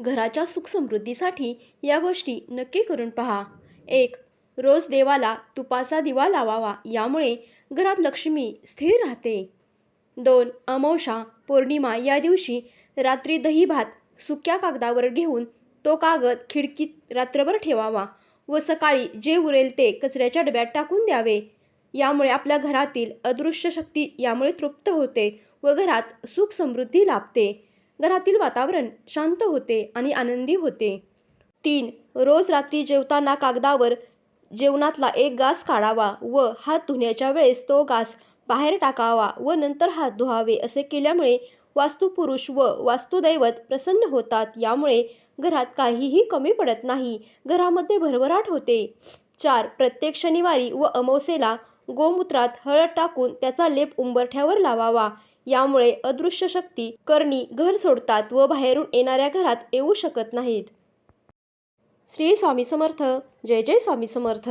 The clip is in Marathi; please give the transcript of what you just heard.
घराच्या सुखसमृद्धीसाठी या गोष्टी नक्की करून पहा. एक रोज देवाला तुपाचा दिवा लावावा यामुळे घरात लक्ष्मी स्थिर राहते. दोन अमावशा पौर्णिमा या दिवशी रात्री दही भात सुक्या कागदावर घेऊन तो कागद खिडकीत रात्रभर ठेवावा व सकाळी जे उरेल ते कचऱ्याच्या डब्यात टाकून द्यावे. यामुळे आपल्या घरातील अदृश्य शक्ती यामुळे तृप्त होते व घरात सुख समृद्धी लाभते. घरातील वातावरण शांत होते आणि आनंदी होते. तीन रोज रात्री जेवताना कागदावर जेवणातला एक घास काढावा व हात धुण्याच्या वेळेस तो घास बाहेर टाकावा व नंतर हात धुवावे असे केल्यामुळे वास्तुपुरुष व वास्तुदैवत प्रसन्न होतात. यामुळे घरात काहीही कमी पडत नाही. घरामध्ये भरभराट होते. चार प्रत्येक शनिवारी व अमावस्येला गोमूत्रात हळद टाकून त्याचा लेप उंबरठ्यावर लावावा. यामुळे अदृश्य शक्ती करणी घर सोडतात व बाहेरून येणाऱ्या घरात येऊ शकत नाहीत. श्री स्वामी समर्थ. जय जय स्वामी समर्थ.